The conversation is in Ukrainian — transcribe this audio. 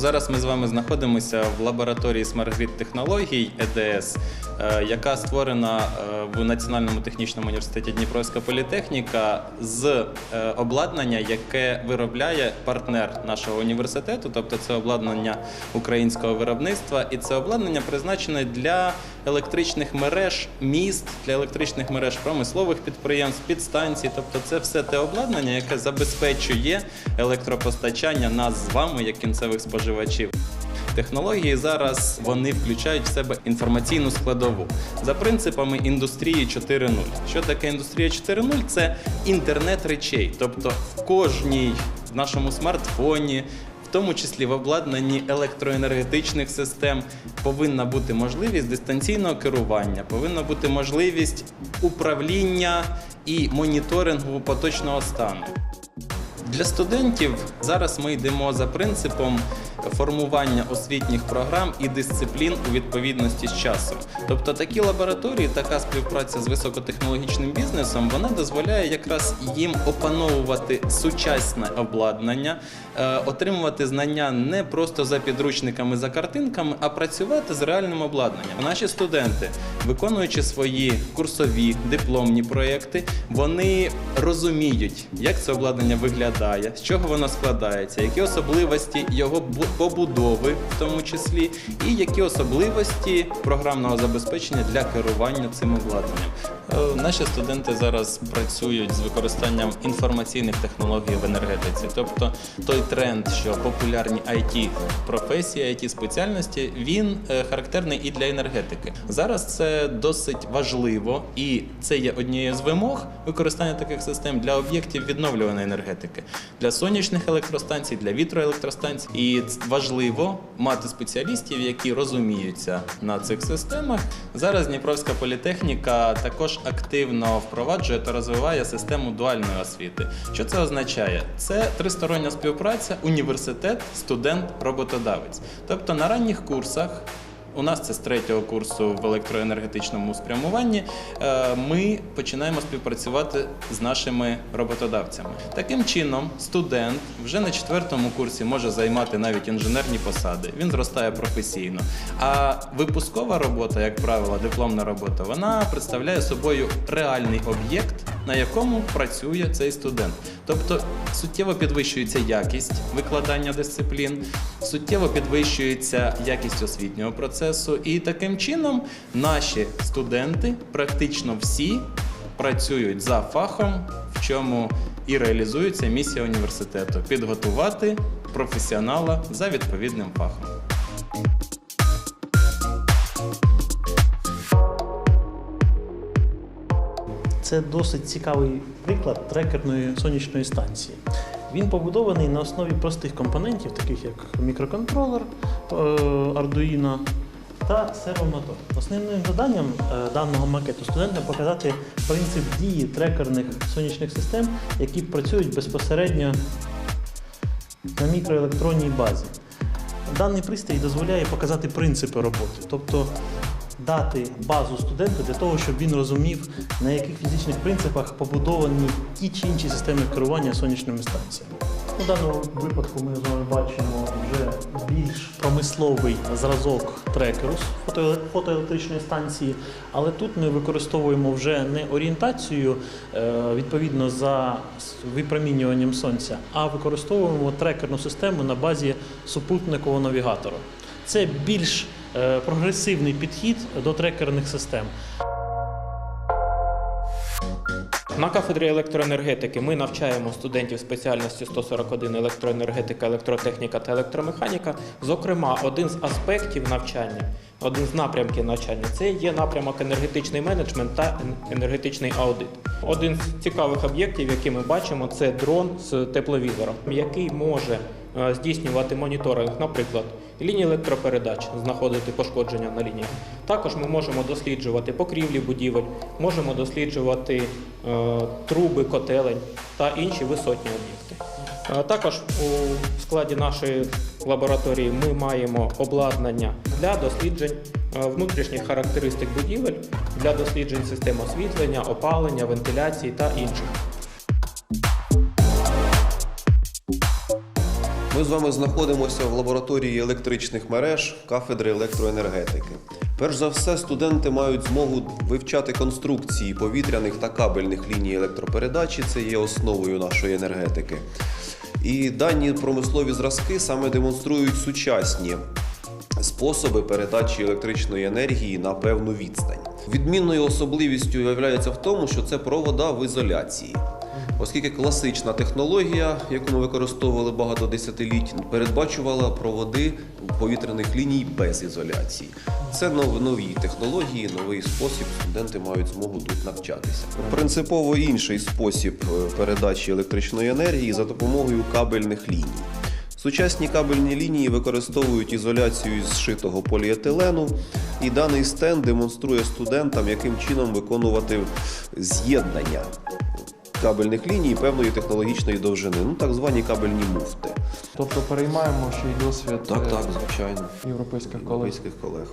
Зараз ми з вами знаходимося в лабораторії смарт-грід ЕДС, яка створена е, в Національному технічному університеті Дніпровська політехніка з е, обладнання, яке виробляє партнер нашого університету, тобто це обладнання українського виробництва, і це обладнання призначене для електричних мереж міст, для електричних мереж промислових підприємств, підстанцій. Тобто, це все те обладнання, яке забезпечує електропостачання нас з вами як кінцевих споживачів. Технології зараз вони включають в себе інформаційну складову за принципами індустрії 4.0. Що таке індустрія 4.0? Це інтернет речей, тобто в кожній в нашому смартфоні. В тому числі в обладнанні електроенергетичних систем повинна бути можливість дистанційного керування, повинна бути можливість управління і моніторингу поточного стану. Для студентів зараз ми йдемо за принципом формування освітніх програм і дисциплін у відповідності з часом. Тобто такі лабораторії, така співпраця з високотехнологічним бізнесом, вона дозволяє якраз їм опановувати сучасне обладнання, е, отримувати знання не просто за підручниками, за картинками, а працювати з реальним обладнанням. Наші студенти, виконуючи свої курсові дипломні проекти, вони розуміють, як це обладнання виглядає, з чого воно складається, які особливості його побудови, в тому числі, і які особливості програмного забезпечення для керування цим обладнанням. Е, Наші студенти зараз працюють з використанням інформаційних технологій в енергетиці, тобто той тренд, що популярні it професії, it спеціальності, він е, характерний і для енергетики. Зараз це досить важливо, і це є однією з вимог використання таких систем для об'єктів відновлюваної енергетики, для сонячних електростанцій, для вітроелектростанцій. І важливо мати спеціалістів, які розуміються на цих системах. Зараз Дніпровська політехніка також активно впроваджує та розвиває систему дуальної освіти. Що це означає? Це тристороння співпраця, університет, студент, роботодавець. Тобто на ранніх курсах. У нас це з третього курсу в електроенергетичному спрямуванні. е, Ми починаємо співпрацювати з нашими роботодавцями. Таким чином, студент вже на четвертому курсі може займати навіть інженерні посади. Він зростає професійно. А випускова робота, як правило, дипломна робота, вона представляє собою реальний об'єкт, на якому працює цей студент. Тобто суттєво підвищується якість викладання дисциплін, суттєво підвищується якість освітнього процесу, і таким чином наші студенти практично всі працюють за фахом, в чому і реалізується місія університету підготувати професіонала за відповідним фахом. Це досить цікавий приклад трекерної сонячної станції. Він побудований на основі простих компонентів, таких як мікроконтролер е, Arduino та сервомотор. Основним завданням е, даного макету студентам показати принцип дії трекерних сонячних систем, які працюють безпосередньо на мікроелектронній базі. Даний пристрій дозволяє показати принципи роботи, тобто дати базу студенту для того, щоб він розумів, на яких фізичних принципах побудовані ті чи інші системи керування сонячними станціями. У даному випадку ми з вами бачимо вже більш промисловий зразок трекеру з фотоелектричної станції, але тут ми використовуємо вже не орієнтацію е, відповідно за випромінюванням сонця, а використовуємо трекерну систему на базі супутникового навігатора. Це більш прогресивний підхід до трекерних систем. На кафедрі електроенергетики ми навчаємо студентів спеціальності 141 електроенергетика, електротехніка та електромеханіка. Зокрема, один з аспектів навчання, один з напрямків навчання це є напрямок енергетичний менеджмент та енергетичний аудит. Один з цікавих об'єктів, які ми бачимо, це дрон з тепловізором, який може е, здійснювати моніторинг, наприклад, лінії електропередач, знаходити пошкодження на лініях. Також ми можемо досліджувати покрівлі будівель, можемо досліджувати е, труби, котелень та інші висотні об'єкти. Е, Також у складі нашої лабораторії ми маємо обладнання для досліджень е, внутрішніх характеристик будівель, для досліджень систем освітлення, опалення, вентиляції та інших. Ми з вами знаходимося в лабораторії електричних мереж кафедри електроенергетики. Перш за все, студенти мають змогу вивчати конструкції повітряних та кабельних ліній електропередачі. Це є основою нашої енергетики. І дані промислові зразки саме демонструють сучасні способи передачі електричної енергії на певну відстань. Відмінною особливістю є в тому, що це провода в ізоляції. Оскільки класична технологія, яку ми використовували багато десятиліть, передбачувала проводи повітряних ліній без ізоляції. Це нов- нові технології, новий спосіб. Студенти мають змогу тут навчатися. Принципово інший спосіб е, передачі електричної енергії за допомогою кабельних ліній. Сучасні кабельні лінії використовують ізоляцію з зшитого поліетилену, і даний стенд демонструє студентам, яким чином виконувати з'єднання кабельних ліній певної технологічної довжини, ну так звані кабельні муфти. Тобто переймаємо ще й досвід Так, е, так, звичайно. європейських колег. Європейських колег.